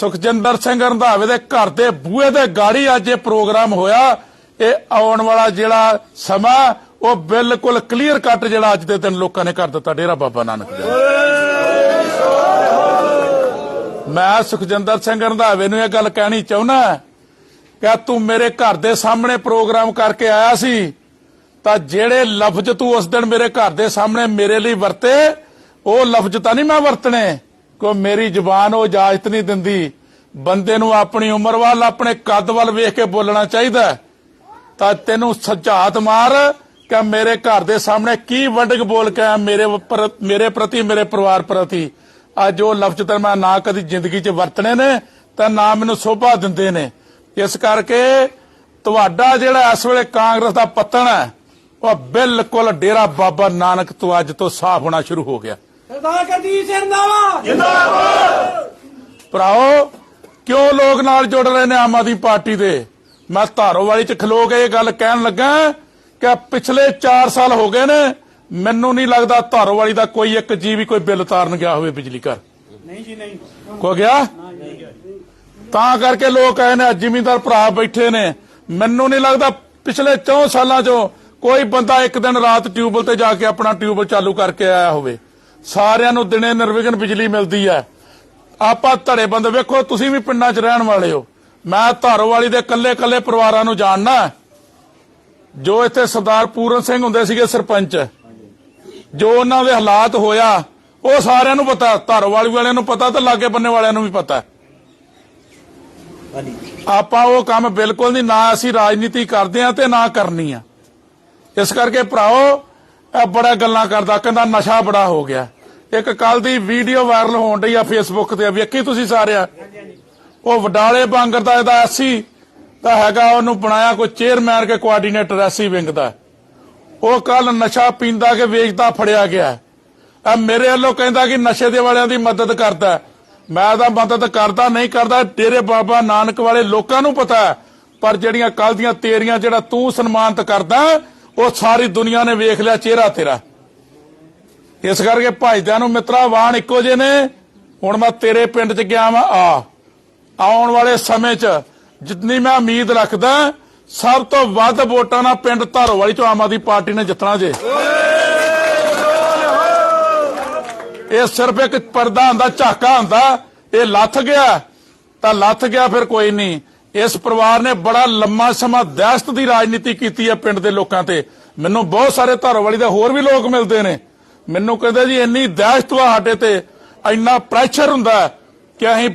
ਸੁਖਜਿੰਦਰ ਸਿੰਘ ਰੰਧਾਵੇ ਦੇ ਘਰ ਦੇ ਬੂਹੇ ਦੇ ਗਾੜੀ ਅੱਜ ਇਹ ਪ੍ਰੋਗਰਾਮ ਹੋਇਆ। ਇਹ ਆਉਣ ਵਾਲਾ ਜਿਹੜਾ ਸਮਾਂ, ਉਹ ਬਿਲਕੁਲ ਕਲੀਅਰ ਕੱਟ ਜਿਹੜਾ ਅੱਜ ਦੇ ਦਿਨ ਲੋਕਾਂ ਨੇ ਕਰ ਦਿੱਤਾ। ਡੇਰਾ ਬਾਬਾ ਨਾਨਕ ਦਾ। ਮੈਂ ਸੁਖਜਿੰਦਰ ਸਿੰਘ ਰੰਧਾਵੇ ਨੂੰ ਇਹ ਗੱਲ ਕਹਿਣੀ ਚਾਹੁੰਦਾ ਕਿ ਤੂੰ ਮੇਰੇ ਘਰ ਦੇ ਸਾਹਮਣੇ ਪ੍ਰੋਗਰਾਮ ਕਰਕੇ ਆਇਆ ਸੀ, ਤਾਂ ਜਿਹੜੇ ਲਫ਼ਜ਼ ਤੂੰ ਉਸ ਦਿਨ ਮੇਰੇ ਘਰ ਦੇ ਸਾਹਮਣੇ ਮੇਰੇ ਲਈ ਵਰਤੇ, ਉਹ ਲਫ਼ਜ਼ ਤਾਂ ਨਹੀਂ ਮੈਂ ਵਰਤਣੇ। ਕੋ ਮੇਰੀ ਜ਼ੁਬਾਨ ਉਹ ਇਜਾਜ਼ਤ ਨਹੀਂ ਦਿੰਦੀ। ਬੰਦੇ ਨੂੰ ਆਪਣੀ ਉਮਰ ਵੱਲ, ਆਪਣੇ ਕੱਦ ਵੱਲ ਵੇਖ ਕੇ ਬੋਲਣਾ ਚਾਹੀਦਾ ਤਾਂ ਤੈਨੂੰ ਸੱਚਾਤ ਮਾਰ ਕਿ ਮੇਰੇ ਘਰ ਦੇ ਸਾਹਮਣੇ ਕੀ ਵੰਡਕ ਬੋਲ ਕੇ ਆਇਆ ਮੇਰੇ ਮੇਰੇ ਪ੍ਰਤੀ, ਮੇਰੇ ਪਰਿਵਾਰ ਪ੍ਰਤੀ। ਅੱਜ ਉਹ ਲਫ਼ਜ਼ ਤਾਂ ਮੈਂ ਨਾ ਕਦੀ ਜ਼ਿੰਦਗੀ 'ਚ ਵਰਤਣੇ ਨੇ, ਤਾਂ ਨਾ ਮੈਨੂੰ ਸੋਭਾ ਦਿੰਦੇ ਨੇ। ਇਸ ਕਰਕੇ ਤੁਹਾਡਾ ਜਿਹੜਾ ਇਸ ਵੇਲੇ ਕਾਂਗਰਸ ਦਾ ਪਤਨ ਹੈ, ਉਹ ਬਿਲਕੁਲ ਡੇਰਾ ਬਾਬਾ ਨਾਨਕ ਤੋਂ ਅੱਜ ਤੋਂ ਸਾਫ਼ ਹੋਣਾ ਸ਼ੁਰੂ ਹੋ ਗਿਆ। ਸਰਦਾਰ ਕਰਦੀਪ ਸਿੰਘ ਰੰਧਾਵਾ ਭਰਾਓ ਕਿਉਂ ਲੋਕ ਨਾਲ ਜੁੜ ਰਹੇ ਨੇ ਆਮ ਆਦਮੀ ਪਾਰਟੀ ਦੇ? ਮੈਂ ਧਾਰੋਵਾਲੀ ਚ ਖਲੋ ਕੇ ਇਹ ਗੱਲ ਕਹਿਣ ਲੱਗਾ ਕਿ ਪਿਛਲੇ 4 ਸਾਲ ਹੋ ਗਏ ਨੇ ਮੈਨੂੰ ਨਹੀਂ ਲੱਗਦਾ ਧਾਰੋਵਾਲੀ ਦਾ ਕੋਈ ਇੱਕ ਜੀ ਵੀ ਕੋਈ ਬਿੱਲ ਤਾਰਨ ਗਿਆ ਹੋਵੇ ਬਿਜਲੀ ਘਰ। ਨਹੀਂ ਜੀ ਨਹੀਂ। ਕੋ ਗਿਆ? ਤਾਂ ਕਰਕੇ ਲੋਕ ਆਏ ਨੇ ਜ਼ਿਮੀਂਦਾਰ ਭਰਾ ਬੈਠੇ ਨੇ। ਮੈਨੂੰ ਨਹੀਂ ਲੱਗਦਾ ਪਿਛਲੇ 4 ਸਾਲਾਂ ਚੋਂ ਕੋਈ ਬੰਦਾ ਇੱਕ ਦਿਨ ਰਾਤ ਟਿਊਬਲ ਤੇ ਜਾ ਕੇ ਆਪਣਾ ਟਿਊਬਲ ਚਾਲੂ ਕਰਕੇ ਆਇਆ ਹੋਵੇ। ਸਾਰਿਆਂ ਨੂੰ ਦਿਨੇ ਨਿਰਵਿਘਨ ਬਿਜਲੀ ਮਿਲਦੀ ਹੈ। ਆਪਾਂ ਧੜੇ ਬੰਦ, ਵੇਖੋ ਤੁਸੀਂ ਵੀ ਪਿੰਡਾਂ 'ਚ ਰਹਿਣ ਵਾਲੇ ਹੋ। ਮੈਂ ਧਾਰੋਵਾਲੀ ਦੇ ਕੱਲੇ-ਕੱਲੇ ਪਰਿਵਾਰਾਂ ਨੂੰ ਜਾਣਨਾ ਜੋ ਇੱਥੇ ਸਰਦਾਰ ਪੂਰਨ ਸਿੰਘ ਹੁੰਦੇ ਸੀਗੇ ਸਰਪੰਚ, ਜੋ ਉਹਨਾਂ ਦੇ ਹਾਲਾਤ ਹੋਇਆ, ਉਹ ਸਾਰਿਆਂ ਨੂੰ ਪਤਾ। ਧਾਰੋਵਾਲੀ ਵਾਲਿਆਂ ਨੂੰ ਪਤਾ ਤੇ ਲਾਗੇ ਬੰਨੇ ਵਾਲਿਆਂ ਨੂੰ ਵੀ ਪਤਾ। ਆਪਾਂ ਉਹ ਕੰਮ ਬਿਲਕੁਲ ਨਹੀਂ, ਨਾ ਅਸੀਂ ਰਾਜਨੀਤੀ ਕਰਦੇ ਆ ਤੇ ਨਾ ਕਰਨੀ ਆ। ਇਸ ਕਰਕੇ ਭਰਾਓ ਇਹ ਬੜਾ ਗੱਲਾਂ ਕਰਦਾ, ਕਹਿੰਦਾ ਨਸ਼ਾ ਬੜਾ ਹੋ ਗਿਆ। ਇੱਕ ਕੱਲ ਦੀ ਵੀਡੀਓ ਵਾਇਰਲ ਹੋਣ ਡਈ ਆ ਫੇਸਬੁੱਕ ਤੇ, ਵੇਖੀ ਤੁਸੀਂ ਸਾਰਿਆ? ਉਹ ਵਡਾਲੇ ਬਾਂਗਰ ਦਾ, ਇਹਦਾ ਐਸੀ ਤਾਂ ਹੈਗਾ, ਉਹਨੂੰ ਬਣਾਇਆ ਕੋਈ ਚੇਅਰਮੈਨ ਕੇ ਕੋਆਰਡੀਨੇਟਰ ਐਸੀ ਵਿੰਗ ਦਾ। ਉਹ ਕੱਲ ਨਸ਼ਾ ਪੀਂਦਾ ਕੇ ਵੇਚਦਾ, ਫੜਿਆ ਗਿਆ। ਆ ਮੇਰੇ ਵੱਲੋਂ ਕਹਿੰਦਾ ਕਿ ਨਸ਼ੇ ਦੇ ਵਾਲਿਆਂ ਦੀ ਮਦਦ ਕਰਦਾ ਮੈਂ ਤਾਂ ਮਦਦ ਕਰਦਾ, ਨਹੀਂ ਕਰਦਾ ਤੇਰੇ ਬਾਬਾ ਨਾਨਕ ਵਾਲੇ ਲੋਕਾਂ ਨੂੰ ਪਤਾ ਪਰ ਜਿਹੜੀਆਂ ਕੱਲ ਦੀਆਂ ਤੇਰੀਆਂ, ਜਿਹੜਾ ਤੂੰ ਸਨਮਾਨਿਤ ਕਰਦਾ ਉਹ ਸਾਰੀ ਦੁਨੀਆ ਨੇ ਵੇਖ ਲਿਆ ਚਿਹਰਾ ਤੇਰਾ। ਇਸ ਕਰਕੇ ਭਾਈਦਿਆਂ ਨੂੰ ਮਿੱਤਰਾ, ਵਾਣ ਇੱਕੋ ਜਿਹੇ ਨੇ। ਹੁਣ ਮੈਂ ਤੇਰੇ ਪਿੰਡ 'ਚ ਗਿਆ ਵਾਂ, ਆ। ਆਉਣ ਵਾਲੇ ਸਮੇਂ 'ਚ ਜਿੰਨੀ ਮੈਂ ਉਮੀਦ ਰੱਖਦਾ, ਸਭ ਤੋਂ ਵੱਧ ਵੋਟਾਂ ਨਾਲ ਪਿੰਡ ਧਾਰੋਵਾਲੀ ਚੋਂ ਆਮ ਆਦਮੀ ਪਾਰਟੀ ਨੇ ਜਿੱਤਣਾ ਜੇ। ਇਹ ਸਿਰਫ ਇੱਕ ਪਰਦਾ ਹੁੰਦਾ, ਝਾਕਾ ਹੁੰਦਾ, ਇਹ ਲੱਥ ਗਿਆ, ਤਾਂ ਲੱਥ ਗਿਆ ਫਿਰ ਕੋਈ ਨਹੀਂ। ਇਸ ਪਰਿਵਾਰ ਨੇ ਬੜਾ ਲੰਮਾ ਸਮਾਂ ਦਹਿਸ਼ਤ ਦੀ ਰਾਜਨੀਤੀ ਕੀਤੀ ਹੈ ਪਿੰਡ ਦੇ ਲੋਕਾਂ ਤੇ। ਮੈਨੂੰ ਬਹੁਤ ਸਾਰੇ ਧਾਰੋਵਾਲੀ ਦੇ ਹੋਰ ਵੀ ਲੋਕ ਮਿਲਦੇ ਨੇ। ਮੈਨੂੰ ਕਹਿੰਦੇ ਜੀ, ਇੰਨੀ ਦਹਿਸ਼ਤ ਵਾ ਸਾਡੇ ਤੇ। ਇੰਨਾ ਪ੍ਰੈਸ਼ਰ ਹੁੰਦਾ ਕਿ ਅਸੀਂ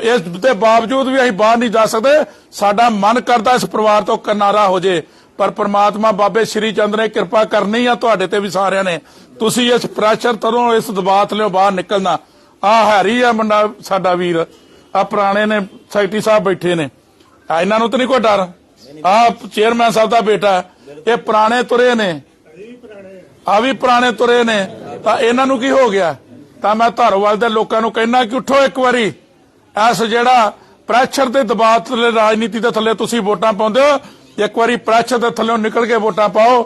ਇਸ ਦੇ ਬਾਵਜੂਦ ਵੀ ਅਸੀਂ ਬਾਹਰ ਨਹੀਂ ਜਾ ਸਕਦੇ। ਸਾਡਾ ਮਨ ਕਰਦਾ ਇਸ ਪਰਿਵਾਰ ਤੋਂ ਕਿਨਾਰਾ ਹੋ ਜੇ। ਪਰ ਪ੍ਰਮਾਤਮਾ ਬਾਬੇ ਸ਼੍ਰੀ ਚੰਦ ਨੇ ਕਿਰਪਾ ਕਰਨੀ ਆ ਤੁਹਾਡੇ ਤੇ ਵੀ ਸਾਰਿਆਂ ਨੇ। ਤੁਸੀਂ ਇਸ ਪ੍ਰੈਸ਼ਰ ਤੋਂ ਇਸ ਦਬਾਅ ਤੋਂ ਬਾਹਰ ਨਿਕਲਣਾ। ਆ ਹੈਰੀ ਆ ਮੁੰਡਾ, ਸਾਡਾ ਵੀਰ। ਆ ਪੁਰਾਣੇ ਨੇ, ਸੈਕਟਰੀ ਸਾਹਿਬ ਬੈਠੇ ਨੇ। ਆ, ਇਹਨਾਂ ਨੂੰ ਤਾਂ ਨਹੀਂ ਕੋਈ ਡਰ। ਆ ਚੇਅਰਮੈਨ ਸਾਹਿਬ ਦਾ ਬੇਟਾ ਇਹ ਪੁਰਾਣੇ ਤੁਰੇ ਨੇ। ਆ ਵੀ ਪੁਰਾਣੇ ਤੁਰੇ ਨੇ। ਤਾਂ ਇਹਨਾਂ ਨੂੰ ਕੀ ਹੋ ਗਿਆ? ਤਾਂ ਮੈਂ ਧਾਰੋਵਾਲ ਦੇ ਲੋਕਾਂ ਨੂੰ ਕਹਿਣਾ ਕਿ ਉਠੋ ਇੱਕ ਵਾਰੀ। ਐਸ ਜਿਹੜਾ ਪ੍ਰੈਸ਼ਰ ਦੇ ਦਬਾਅ ਥੱਲੇ, ਰਾਜਨੀਤੀ ਦੇ ਥੱਲੇ ਤੁਸੀਂ ਵੋਟਾਂ ਪਾਉਂਦੇ ਹੋ, ਇੱਕ ਵਾਰੀ ਪ੍ਰੈਸ਼ਰ ਦੇ ਥੱਲੇ ਨਿਕਲ ਕੇ ਵੋਟਾਂ ਪਾਓ।